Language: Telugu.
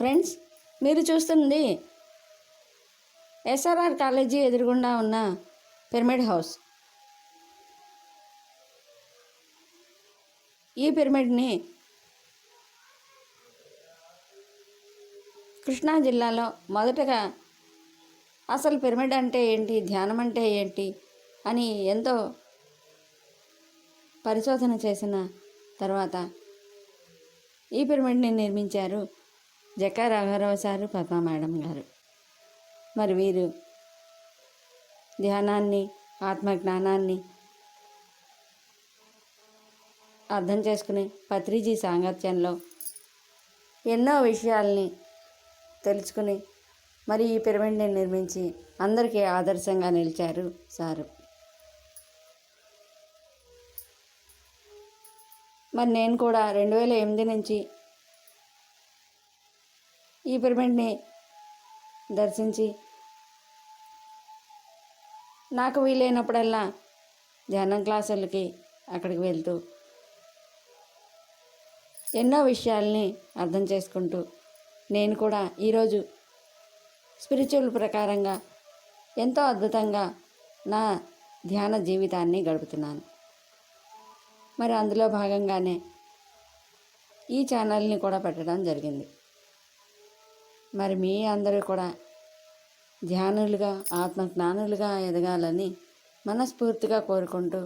ఫ్రెండ్స్ మీరు చూస్తుంది ఎస్ఆర్ఆర్ కాలేజీ ఎదురుగుండా ఉన్న పిరమిడ్ హౌస్. ఈ పిరమిడ్ని కృష్ణా జిల్లాలో మొదటగా అసలు పిరమిడ్ అంటే ఏంటి ధ్యానం అంటే ఏంటి అని ఎంతో పరిశోధన చేసిన తర్వాత ఈ పిరమిడ్ని నిర్మించారు జకా రాఘవరావు సారు పద్మా మేడం గారు. మరి వీరు ధ్యానాన్ని ఆత్మజ్ఞానాన్ని అర్థం చేసుకుని పత్రిజీ సాంగత్యంలో ఎన్నో విషయాల్ని తెలుసుకుని మరి ఈ పిరమిడ్ని నిర్మించి అందరికీ ఆదర్శంగా నిలిచారు సారు. మరి నేను కూడా రెండు వేల ఎనిమిది నుంచి ఈ పిరమిడ్ని దర్శించి నాకు వీలైనప్పుడల్లా ధ్యానం క్లాసులకి అక్కడికి వెళ్తూ ఎన్నో విషయాల్ని అర్థం చేసుకుంటూ నేను కూడా ఈరోజు స్పిరిచువల్ ప్రకారంగా ఎంతో అద్భుతంగా నా ధ్యాన జీవితాన్ని గడుపుతున్నాను. మరి అందులో భాగంగానే ఈ ఛానల్ని కూడా పెట్టడం జరిగింది. మరి మీ అందరూ కూడా ధ్యానులుగా ఆత్మజ్ఞానులుగా ఎదగాలని మనస్ఫూర్తిగా కోరుకుంటూ